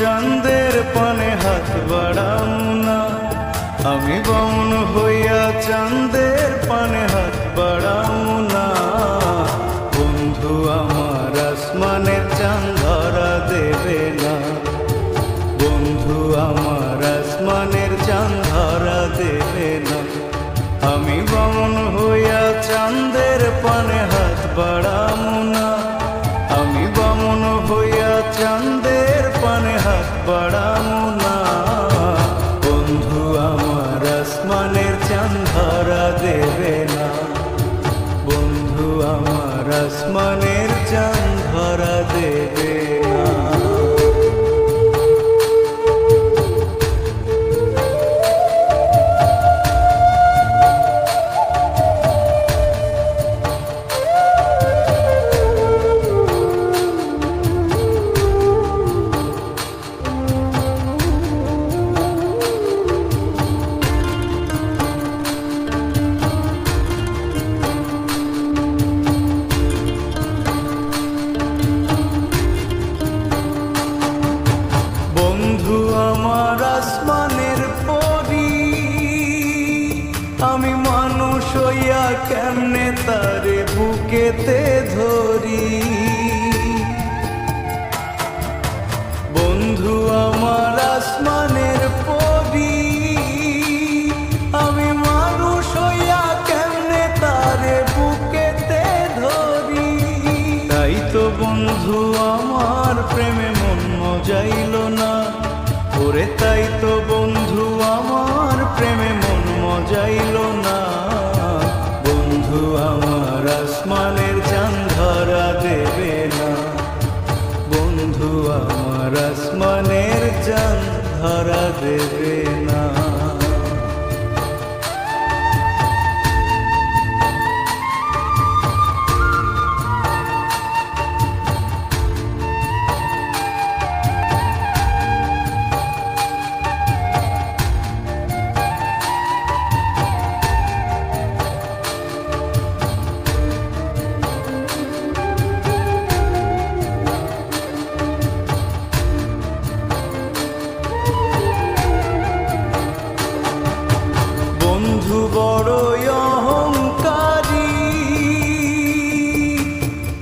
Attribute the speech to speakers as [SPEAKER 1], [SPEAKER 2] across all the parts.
[SPEAKER 1] চাঁদের পানে হাত বাড়াম না। আমি বামন হইয়া চাঁদের পানে হাত বাড়াম না। বন্ধু, আমার আসমানের চাঁদ ধরা দেবে না। বন্ধু, আমার আসমানের চাঁদ ধরা দেবে না। আমি বামন হইয়া চাঁদের পানে হাত বাড়াম হাত কেমনে তারে বুকেতে ধরি? আমার আসমানের চাঁদ ধরা দেবে না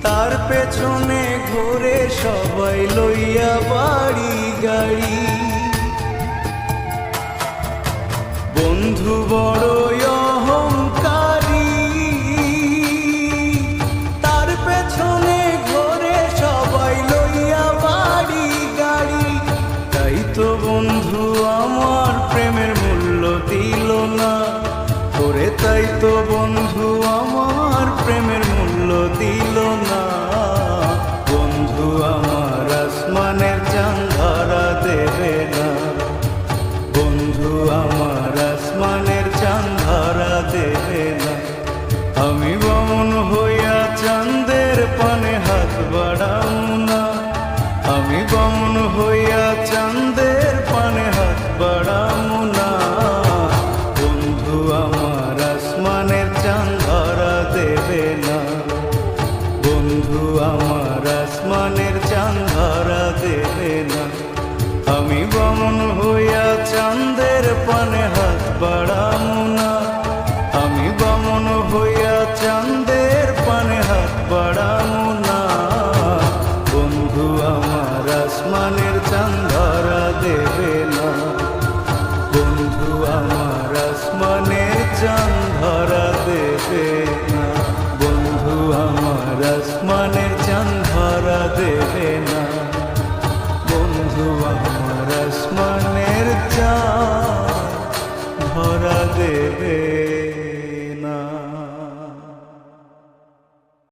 [SPEAKER 1] তার পেছনে ঘুরে সবাই লইয়া বাড়ি গাড়ি। বন্ধু বড়ই তাই তো বন্ধু আমার প্রেমের মূল্য দিল না। আসমানের চাঁদ দেবে না। আমি বমন হইয়া চাঁদের পানে হাত বাড়াম না। আমি বমন হইয়া চাঁদের পানে হাত বাড়াম না। বন্ধু, আমার আসমানের চাঁদ দেবে না। বন্ধু, আমার আসমানের চাঁদ দেবে না। আসমানের চাঁদ ধরা দেবে না। বন্ধু আমার আসমানের চাঁদ